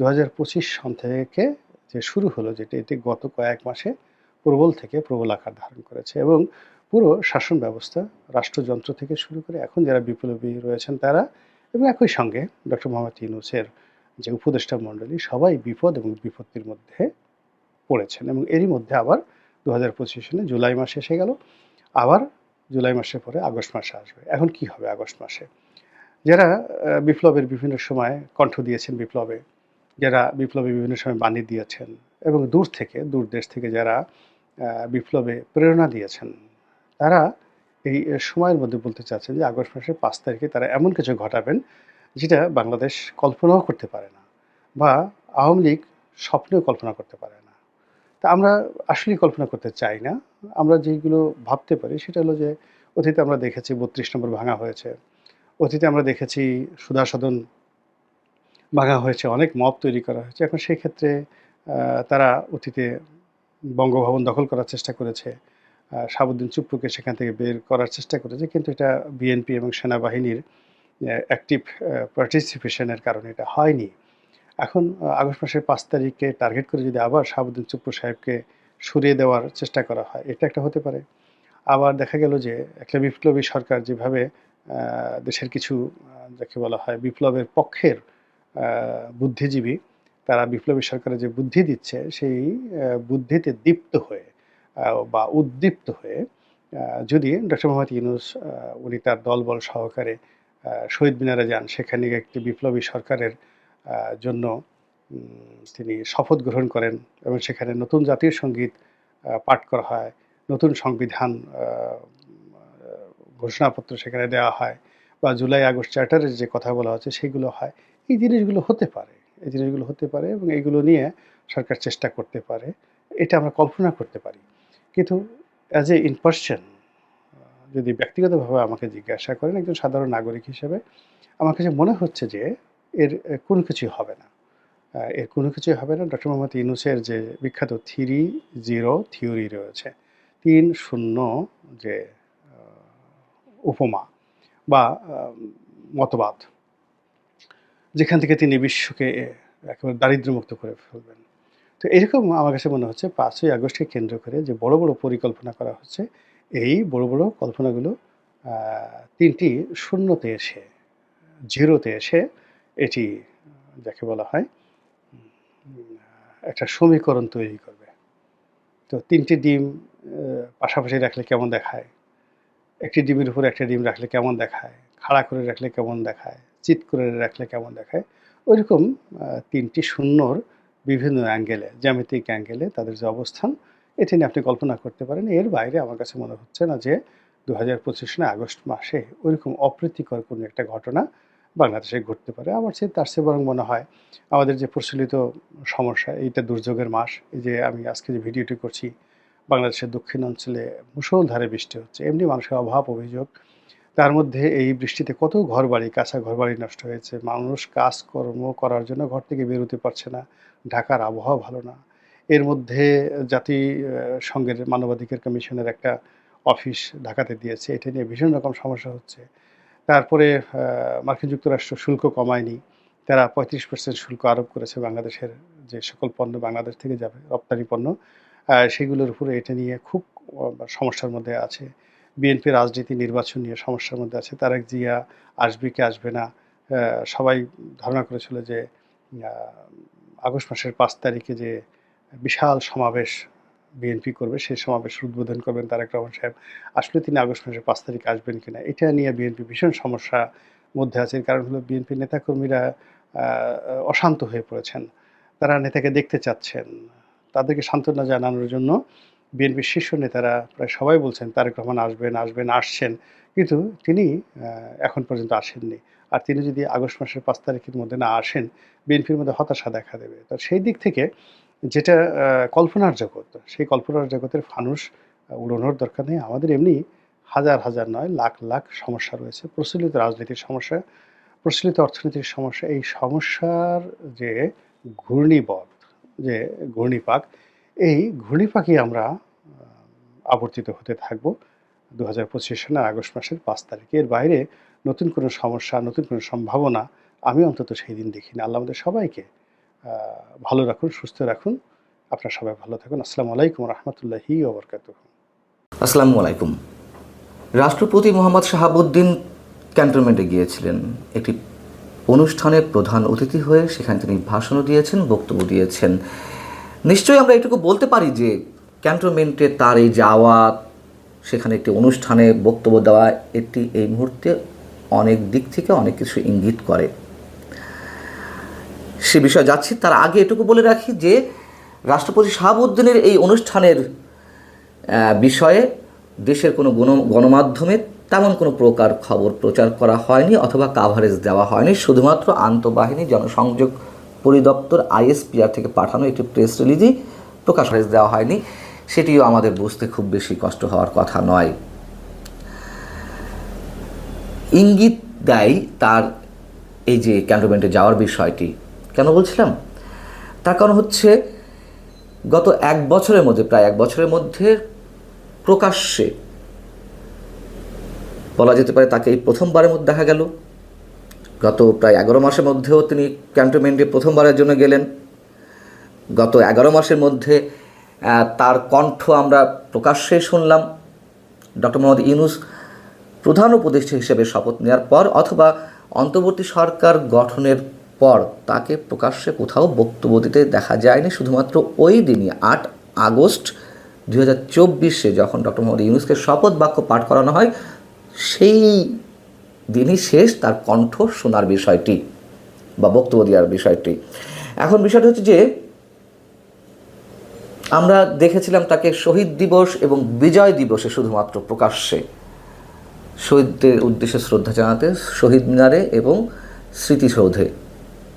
দু হাজার পঁচিশ সন থেকে যে শুরু হলো, যেটি এটি গত কয়েক মাসে প্রবল থেকে প্রবল আকার ধারণ করেছে এবং পুরো শাসন ব্যবস্থা, রাষ্ট্রযন্ত্র থেকে শুরু করে এখন যারা বিপ্লবী রয়েছেন তারা এবং একই সঙ্গে ডক্টর মোহাম্মদ ইউনুসের যে উপদেষ্টা মণ্ডলী, সবাই বিপদ এবং বিপত্তির মধ্যে পড়েছেন এবং এরই মধ্যে আবার দু হাজার সালে জুলাই মাসে এসে গেল। আবার জুলাই মাসের পরে আগস্ট মাসে আসবে। এখন কি হবে আগস্ট মাসে? যারা বিপ্লবের বিভিন্ন সময় কণ্ঠ দিয়েছেন বিপ্লবে যারা বিপ্লবে বিভিন্ন সময় বাণী দিয়েছেন এবং দূর থেকে, দূর দেশ থেকে যারা বিপ্লবে প্রেরণা দিয়েছেন, তারা এই সময়ের মধ্যে বলতে চাচ্ছেন যে আগস্ট মাসের পাঁচ তারিখে তারা এমন কিছু ঘটাবেন যেটা বাংলাদেশ কল্পনাও করতে পারে না বা আওয়ামী লীগ স্বপ্নেও কল্পনা করতে পারে না। তা আমরা আসলেই কল্পনা করতে চাই না। আমরা যেগুলো ভাবতে পারি সেটা হলো যে, অতীতে আমরা দেখেছি বত্রিশ নম্বর ভাঙা হয়েছে। অতীতে আমরা দেখেছি সুধা সদন ভাঙা হয়েছে অনেক মব তৈরি করা হয়েছে। এখন সেই ক্ষেত্রে তারা অতীতে বঙ্গভবন দখল করার চেষ্টা করেছে। আহ, শাহাবুদ্দিন চুপ্পুকে সেখান থেকে বের করার চেষ্টা করেছে কিন্তু এটা বিএনপি এবং সেনাবাহিনীর অ্যাক্টিভ পার্টিসিপেশনের কারণে এটা হয়নি। এখন আগস্ট মাসের পাঁচ তারিখকে টার্গেট করে যদি আবার শাহাবুদ্দিন চুপ্পু সাহেবকে সরিয়ে দেওয়ার চেষ্টা করা হয় এটা একটা হতে পারে। আবার দেখা গেল যে একটা বিপ্লবী সরকার যেভাবে দেশের কিছু যাকে বলা হয় বিপ্লবের পক্ষের বুদ্ধিজীবী, তারা বিপ্লবী সরকারের যে বুদ্ধি দিচ্ছে, সেই বুদ্ধিতে দীপ্ত হয়ে বা উদ্দীপ্ত হয়ে যদি ডক্টর মোহাম্মদ ইউনুস উনি তার দলবল সহকারে শহীদ মিনারে যান, সেখানে একটি বিপ্লবী সরকারের জন্য তিনি শপথ গ্রহণ করেন এবং সেখানে নতুন জাতীয় সংগীত পাঠ করা হয়, নতুন সংবিধান ঘোষণাপত্র সেখানে দেওয়া হয় বা জুলাই আগস্ট চার্টারের যে কথা বলা হচ্ছে, সেগুলো হয়। এই জিনিসগুলো হতে পারে, এই জিনিসগুলো হতে পারে এবং এইগুলো নিয়ে সরকার চেষ্টা করতে পারে, এটা আমরা কল্পনা করতে পারি। কিন্তু অ্যাজ এ ইন পার্সন যদি ব্যক্তিগতভাবে আমাকে জিজ্ঞাসা করেন, একজন সাধারণ নাগরিক হিসেবে, আমার কাছে মনে হচ্ছে যে এর কোনো কিছুই হবে না। এর কোনো কিছুই হবে না। ডক্টর মোহাম্মদ ইউনুসের যে বিখ্যাত থ্রি জিরো থিওরি রয়েছে, তিন শূন্য যে উপমা বা মতবাদ যেখান থেকে তিনি বিশ্বকে একেবারে দারিদ্র্যমুক্ত করে ফেলবেন। তো এরকম আমার কাছে মনে হচ্ছে পাঁচই আগস্টকে কেন্দ্র করে যে বড় বড় পরিকল্পনা করা হচ্ছে, এই বড় বড় কল্পনাগুলো তিনটি শূন্যতে এসে, জিরোতে এসে এটি যাকে বলা হয়, একটা সমীকরণ তৈরি করবে। তো তিনটি ডিম পাশাপাশি রাখলে কেমন দেখায়? একটি ডিমের উপর একটা ডিম রাখলে কেমন দেখায়? খাড়া করে রাখলে কেমন দেখায়? চিত করে রাখলে কেমন দেখায়? ওইরকম তিনটি শূন্যর বিভিন্ন অ্যাঙ্গেলে, জ্যামিতিক অ্যাঙ্গেলে তাদের যে অবস্থান, এটি নিয়ে আপনি কল্পনা করতে পারেন। এর বাইরে আমার কাছে মনে হচ্ছে না যে দু হাজার পঁচিশ সালে আগস্ট মাসে ওইরকম অপ্রীতিকর কোনো একটা ঘটনা বাংলাদেশে ঘটতে পারে। আমার চেয়ে তার চেয়ে বরং মনে হয় আমাদের যে প্রচলিত সমস্যা, এইটা দুর্যোগের মাস, এই যে আমি আজকে যে ভিডিওটি করছি, বাংলাদেশের দক্ষিণ অঞ্চলে মুষলধারে বৃষ্টি হচ্ছে, এমনি মানুষের অভাব, অভিযোগ তার মধ্যে এই বৃষ্টিতে কত ঘরবাড়ি কাঁচা ঘরবাড়ি নষ্ট হয়েছে। মানুষ কাজকর্ম করার জন্য ঘর থেকে বেরোতে পারছে না। ঢাকার আবহাওয়া ভালো না। এর মধ্যে জাতি আহ, মানবাধিকার কমিশনের একটা অফিস ঢাকাতে দিয়েছে। এটা নিয়ে ভীষণ রকম সমস্যা হচ্ছে। তারপরে মার্কিন যুক্তরাষ্ট্র শুল্ক কমায়নি। তারা পঁয়ত্রিশ পার্সেন্ট শুল্ক আরোপ করেছে বাংলাদেশের যে সকল পণ্য বাংলাদেশ থেকে যাবে রপ্তানি পণ্য। সেগুলোর উপরে এটা নিয়ে খুব সমস্যার মধ্যে আছে। বিএনপি রাজনীতি নির্বাচন নিয়ে সমস্যার মধ্যে আছে। তারেক জিয়া আসবে কি আসবে না সবাই ধারণা করেছিল যে আগস্ট মাসের পাঁচ তারিখে যে বিশাল সমাবেশ বিএনপি করবে, সেই সমাবেশ উদ্বোধন করবেন তারেক রহমান সাহেব। আসলে তিনি আগস্ট মাসের পাঁচ তারিখ আসবেন কিনা, এটা নিয়ে বিএনপি ভীষণ সমস্যা মধ্যে আছে। কারণ হলো বিএনপি নেতাকর্মীরা অশান্ত হয়ে পড়েছেন। তারা নেতাকে দেখতে চাচ্ছেন। তাদেরকে সান্ত্বনা জানানোর জন্য বিএনপির শীর্ষ নেতারা প্রায় সবাই বলছেন তারেক রহমান আসবেন আসবেন আসছেন। কিন্তু তিনি এখন পর্যন্ত আসেননি। আর তিনি যদি আগস্ট মাসের পাঁচ তারিখের মধ্যে না আসেন বিএনপির মধ্যে হতাশা দেখা দেবে। তো সেই দিক থেকে যেটা কল্পনার জগৎ সেই কল্পনার জগতের আহ, উড়ানোর দরকার নেই। আমাদের এমনি হাজার হাজার নয় লাখ লাখ সমস্যা রয়েছে। প্রচলিত রাজনীতির সমস্যা প্রচলিত অর্থনীতির সমস্যা। এই সমস্যার যে ঘূর্ণিবধ যে ঘূর্ণিপাক এই ঘূর্ণিপাকই আমরা আবর্তিত হতে থাকব। দু হাজার পঁচিশ সালের আগস্ট মাসের পাঁচ তারিখে। এর বাইরে নতুন কোনো সমস্যা, নতুন কোনো সম্ভাবনা আমি অন্তত সেই দিন দেখি না আল্লাহ আমাদের সবাইকে ভালো রাখুন, সুস্থ রাখুন। আপনারা সবাই ভালো থাকুন। আসসালামু আলাইকুম রহমতুল্লাহি ওবরকাত আসসালামু আলাইকুম। রাষ্ট্রপতি মোহাম্মদ শাহাবুদ্দিন ক্যান্টনমেন্টে গিয়েছিলেন। একটি অনুষ্ঠানের প্রধান অতিথি হয়ে সেখানে তিনি ভাষণও দিয়েছেন, বক্তব্য দিয়েছেন। নিশ্চয়ই আমরা এটুকু বলতে পারি যে ক্যান্টনমেন্টে তার এই যাওয়া সেখানে একটি অনুষ্ঠানে বক্তব্য দেওয়া, এটি এই মুহূর্তে অনেক দিক থেকে অনেক কিছু ইঙ্গিত করে। সে বিষয়ে যাচ্ছি, তার আগে এটুকু বলে রাখি যে রাষ্ট্রপতি শাহাবুদ্দিনের এই অনুষ্ঠানের বিষয়ে দেশের কোনো গণ, গণমাধ্যমে তেমন কোনো প্রকার খবর প্রচার করা হয়নি অথবা কাভারেজ দেওয়া হয়নি। শুধুমাত্র আন্তঃবাহিনী জনসংযোগ পরিদপ্তর আইএসপিআর থেকে পাঠানো একটি প্রেস রিলিজই প্রকাশ দেওয়া হয়নি। সেটিও আমাদের বুঝতে খুব বেশি কষ্ট হওয়ার কথা নয়। ইঙ্গিত দেয় তার এই যে ক্যান্টনমেন্টে যাওয়ার বিষয়টি। কেন বলছিলাম? তার কারণ হচ্ছে, গত এক বছরের মধ্যে, প্রায় এক বছরের মধ্যে প্রকাশ্যে বলা যেতে পারে তাকে এই প্রথমবারের মধ্যে দেখা গেল। গত প্রায় এগারো মাসের মধ্যেও তিনি ক্যান্টনমেন্টে প্রথমবারের জন্য গেলেন। গত এগারো মাসের মধ্যে তার কণ্ঠ আমরা প্রকাশ্যে শুনলাম। ডক্টর মোহাম্মদ ইউনুস প্রধান উপদেষ্টা হিসেবে শপথ নেওয়ার পর অথবা অন্তর্বর্তী সরকার গঠনের পর তাকে প্রকাশ্যে কোথাও বক্তব্য দিতে দেখা যায়নি। শুধুমাত্র ওই দিনই, আট আগস্ট দু হাজার চব্বিশে যখন ডক্টর মোহাম্মদ ইউনুসকে শপথ বাক্য পাঠ করানো হয়, সেই দিনই শেষ তার কণ্ঠ শোনার বিষয়টি বা বক্তব্য দেওয়ার বিষয়টি। এখন বিষয়টা হচ্ছে যে, আমরা দেখেছিলাম তাকে শহীদ দিবস এবং বিজয় দিবসে শুধুমাত্র প্রকাশ্যে। শহীদদের উদ্দেশ্যে শ্রদ্ধা জানাতে, শহীদ মিনারে এবং স্মৃতিসৌধে।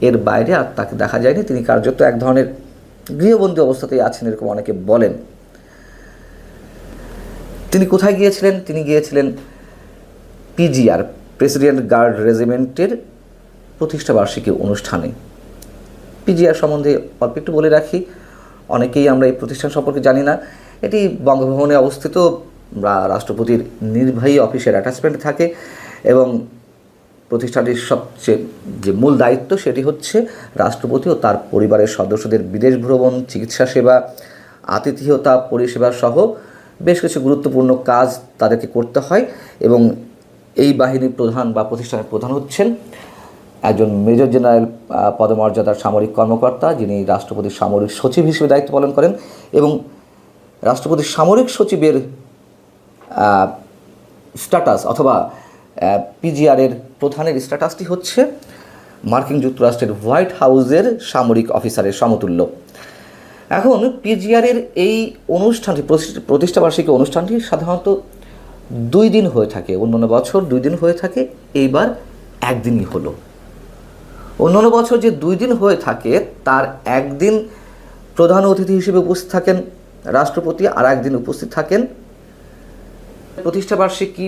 এর বাইরে আর তাকে দেখা যায়নি। তিনি কার্যত এক ধরনের গৃহবন্দী অবস্থাতেই আছেন এরকম অনেকে বলেন। তিনি কোথায় গিয়েছিলেন? তিনি গিয়েছিলেন পিজিআর প্রেসিডেন্ট গার্ড রেজিমেন্টের প্রতিষ্ঠাবার্ষিকী অনুষ্ঠানে। পিজিআর সম্বন্ধে অল্প একটু বলে রাখি, অনেকেই আমরা এই প্রতিষ্ঠান সম্পর্কে জানি না। এটি বঙ্গভবনে অবস্থিত রাষ্ট্রপতির নির্বাহী অফিসের অ্যাটাচমেন্ট থাকে এবং প্রতিষ্ঠানটির সবচেয়ে যে মূল দায়িত্ব সেটি হচ্ছে রাষ্ট্রপতি ও তার পরিবারের সদস্যদের বিদেশ ভ্রমণ, চিকিৎসা সেবা, আতিথেয়তা, পরিষেবা সহ বেশ কিছু গুরুত্বপূর্ণ কাজ তাদেরকে করতে হয় এবং এই বাহিনীর প্রধান বা প্রতিষ্ঠানের প্রধান হচ্ছেন একজন মেজর জেনারেল পদমর্যাদার সামরিক কর্মকর্তা, যিনি রাষ্ট্রপতির সামরিক সচিব হিসেবে দায়িত্ব পালন করেন এবং রাষ্ট্রপতির সামরিক সচিবের স্ট্যাটাস অথবা পিজিআরের প্রধানের স্ট্যাটাসটি হচ্ছে মার্কিন যুক্তরাষ্ট্রের হোয়াইট হাউসের সামরিক অফিসারের সমতুল্য। এখন পিজিআরের এই অনুষ্ঠানটি, প্রতিষ্ঠ- প্রতিষ্ঠাবার্ষিকী অনুষ্ঠানটি সাধারণত দুই দিন হয়ে থাকে, অন্যান্য বছর দুই দিন হয়ে থাকে, এইবার একদিনই হলো। অন্যান্য বছর যে দুই দিন হয়ে থাকে, তার একদিন প্রধান অতিথি হিসেবে উপস্থিত থাকেন, রাষ্ট্রপতি আর একদিন উপস্থিত থাকেন। প্রতিষ্ঠাবার্ষিকী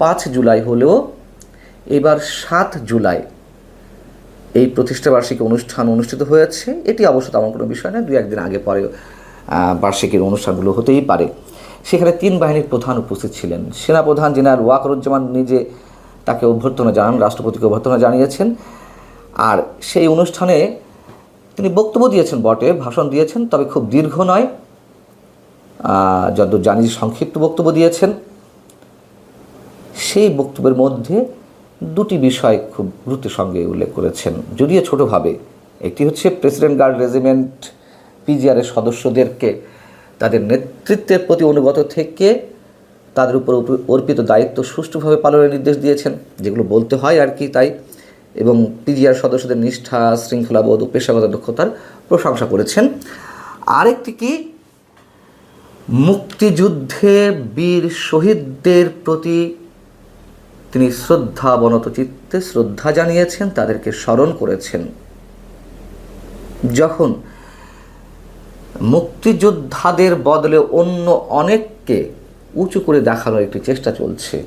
পাঁচ জুলাই হলেও, এবার সাত জুলাই এই প্রতিষ্ঠাবার্ষিকী অনুষ্ঠান অনুষ্ঠিত হয়েছে। এটি অবশ্য তেমন কোনো বিষয় নয় দুই একদিন আগে পরে বার্ষিকীর অনুষ্ঠানগুলো হতেই পারে। সেখানে তিন বাহিনীর প্রধান উপস্থিত ছিলেন। সেনাপ্রধান জেনারেল ওয়াকরুজ্জামান নিজে তাকে অভ্যর্থনা জানান, রাষ্ট্রপতিকে অভ্যর্থনা জানিয়েছেন। আর সেই অনুষ্ঠানে তিনি বক্তব্য দিয়েছেন বটে, ভাষণ দিয়েছেন, তবে খুব দীর্ঘ নয়। যতদূর জানি সংক্ষিপ্ত বক্তব্য দিয়েছেন। সেই বক্তব্যের মধ্যে দুটি বিষয় খুব গুরুত্বের সঙ্গে উল্লেখ করেছেন। যদিও ছোটোভাবে, একটি হচ্ছে প্রেসিডেন্ট গার্ড রেজিমেন্ট পিজিআরের সদস্যদেরকে তাদের নেতৃত্বের প্রতি অনুগত থেকে তাদের উপর উপ- অর্পিত দায়িত্ব সুষ্ঠুভাবে পালনের নির্দেশ দিয়েছেন, যেগুলো বলতে হয় আর কি তাই। এবং পিজিআর সদস্যদের নিষ্ঠা, শৃঙ্খলাবোধ ও পেশাগত দক্ষতার প্রশংসা করেছেন। আরেকটি কি? মুক্তিযুদ্ধে বীর শহীদদের প্রতি তিনি শ্রদ্ধা বনত চিত্তে শ্রদ্ধা জানিয়েছেন, তাদেরকে স্মরণ করেছেন। যখন মুক্তিযোদ্ধাদের বদলে অন্য অনেককে উঁচু করে দেখানোর একটি চেষ্টা চলছে।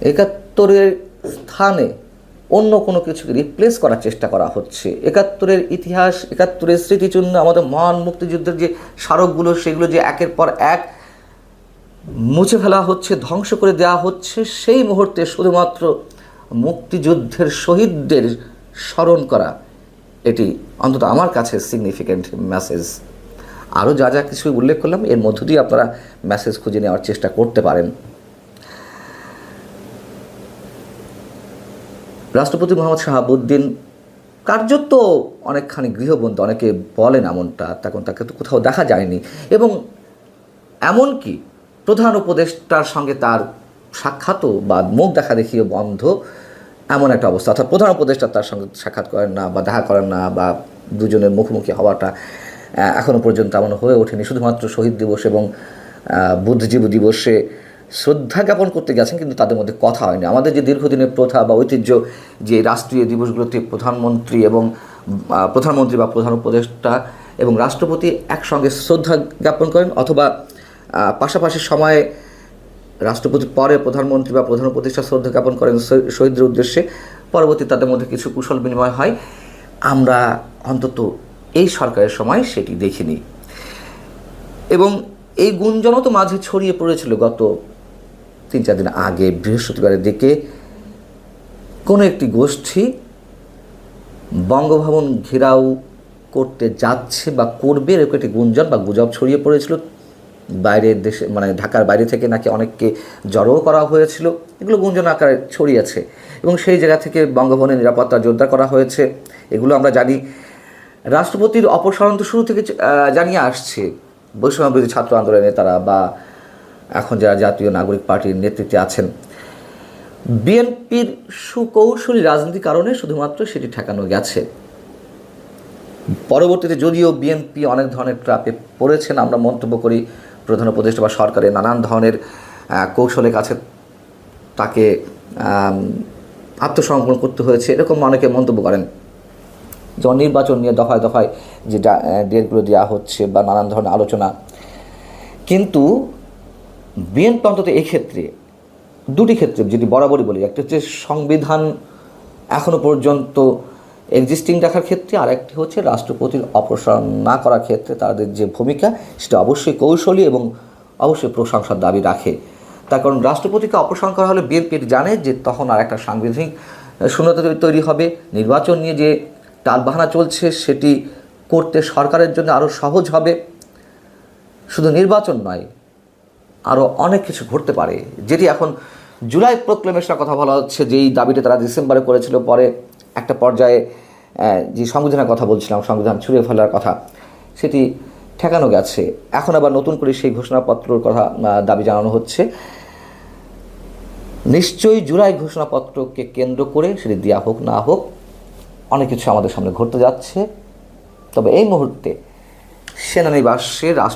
একাত্তরের স্থানে অন্য কোনো কিছুকে রিপ্লেস করার চেষ্টা করা হচ্ছে। একাত্তরের ইতিহাস, একাত্তরের স্মৃতিচিহ্ন, আমাদের মহান মুক্তিযুদ্ধের যে স্মারকগুলো, সেগুলো যে একের পর এক মুছে ফেলা হচ্ছে, ধ্বংস করে দেওয়া হচ্ছে, সেই মুহূর্তে শুধুমাত্র মুক্তিযুদ্ধের শহীদদের স্মরণ করা এটি অন্তত আমার কাছে সিগনিফিক্যান্ট মেসেজ আরও যা যা কিছু উল্লেখ করলাম, এর মধ্য দিয়ে আপনারা মেসেজ খুঁজে নেওয়ার চেষ্টা করতে পারেন। রাষ্ট্রপতি মোহাম্মদ শাহাবুদ্দিন কার্যত অনেকখানি গৃহবন্ধু অনেকে বলেন এমনটা, তখন তাকে তো কোথাও দেখা যায়নি। এবং এমনকি প্রধান উপদেষ্টার সঙ্গে তার সাক্ষাৎও বা মুখ দেখা দেখিও বন্ধ, এমন একটা অবস্থা। অর্থাৎ প্রধান উপদেষ্টা তার সঙ্গে সাক্ষাৎ করেন না বা দেখা করেন না বা দুজনের মুখোমুখি হওয়াটা আহ, এখনও পর্যন্ত এমন হয়ে ওঠেনি। শুধুমাত্র শহীদ দিবস এবং বুদ্ধিজীবী দিবসে শ্রদ্ধা জ্ঞাপন করতে গেছেন কিন্তু তাদের মধ্যে কথা হয়নি। আমাদের যে দীর্ঘদিনের প্রথা বা ঐতিহ্য যে রাষ্ট্রীয় দিবসগুলোতে প্রধানমন্ত্রী এবং প্রধানমন্ত্রী বা প্রধান উপদেষ্টা এবং রাষ্ট্রপতি একসঙ্গে শ্রদ্ধা জ্ঞাপন করেন অথবা পাশাপাশি সময়ে রাষ্ট্রপতি পরে প্রধানমন্ত্রী বা প্রধান উপদেষ্টা শ্রদ্ধা জ্ঞাপন করেন শহী- শহীদদের উদ্দেশ্যে। পরবর্তী তাদের মধ্যে কিছু কুশল বিনিময় হয়। আমরা অন্তত এই সরকারের সময় সেটি দেখিনি। এবং এই গুঞ্জনও তো মাঝে ছড়িয়ে পড়েছিল গত তিন চার দিন আগে, বৃহস্পতিবারের দিকে। কোনো একটি গোষ্ঠী বঙ্গভবন ঘেরাও করতে যাচ্ছে বা করবে, এরকম একটি গুঞ্জন বা গুজব ছড়িয়ে পড়েছিল। বাইরের দেশে মানে ঢাকার বাইরে থেকে নাকি অনেককে জড়ো করা হয়েছিল। এগুলো গুঞ্জন আকারে ছড়িয়েছে। এবং সেই জায়গা থেকে বঙ্গভবনের নিরাপত্তা জোরদার করা হয়েছে। এগুলো আমরা জানি রাষ্ট্রপতির অপসারণ তো শুরু থেকে জানিয়ে আসছে। বৈষম্যবিরোধী ছাত্র আন্দোলনের নেতারা বা এখন যারা জাতীয় নাগরিক পার্টির নেতৃত্বে আছেন। বিএনপির সুকৌশলী রাজনীতির কারণে শুধুমাত্র সেটি ঠেকানো গেছে। পরবর্তীতে যদিও বিএনপি অনেক ধরনের ট্রাপে পড়েছেন, আমরা মন্তব্য করি প্রধান উপদেষ্টা বা সরকারের নানান ধরনের কৌশলের কাছে তাকে আত্মসমর্পণ করতে হয়েছে, এরকম অনেকে মন্তব্য করেন। যেমন নির্বাচন নিয়ে দফায় দফায় যে ডেটগুলো দেওয়া হচ্ছে বা নানান ধরনের আলোচনা। কিন্তু বিএনপি অন্তত এক্ষেত্রে, দুটি ক্ষেত্রে যেটি বরাবরই বলি, একটা হচ্ছে সংবিধান এখনও পর্যন্ত এক্সিস্টিং রাখার ক্ষেত্রে আর একটি হচ্ছে রাষ্ট্রপতির অপসারণ না করার ক্ষেত্রে তাদের যে ভূমিকা, সেটা অবশ্যই কৌশলী এবং অবশ্যই প্রশংসার দাবি রাখে। তার কারণ রাষ্ট্রপতিকে অপসারণ করা হলে বিএনপি জানে যে তখন আর একটা সাংবিধানিক শূন্যতা তৈরি হবে। নির্বাচন নিয়ে যে টালবাহানা চলছে, সেটি করতে সরকারের জন্য আরও সহজ হবে। শুধু নির্বাচন নয় আরও অনেক কিছু ঘটতে পারে, যেটি এখন জুলাই প্রোক্লেমেশনের কথা বলা হচ্ছে, যেই দাবিটা তারা ডিসেম্বরে করেছিল, পরে একটা পর্যায়ে যে সংবিধানের কথা বলছিলাম, সংবিধান ছুঁড়ে ফেলার কথা, সেটি ঠেকানো গেছে। এখন আবার নতুন করে সেই ঘোষণাপত্রর কথা দাবি জানানো হচ্ছে। নিশ্চয়ই জুলাই ঘোষণাপত্রকে কেন্দ্র করে সেটি দেওয়া হোক, না হোক অনেক কিছু আমাদের সামনে ঘটতে যাচ্ছে। তবে এই মুহূর্তে সেনানিবাসের রাষ্ট্র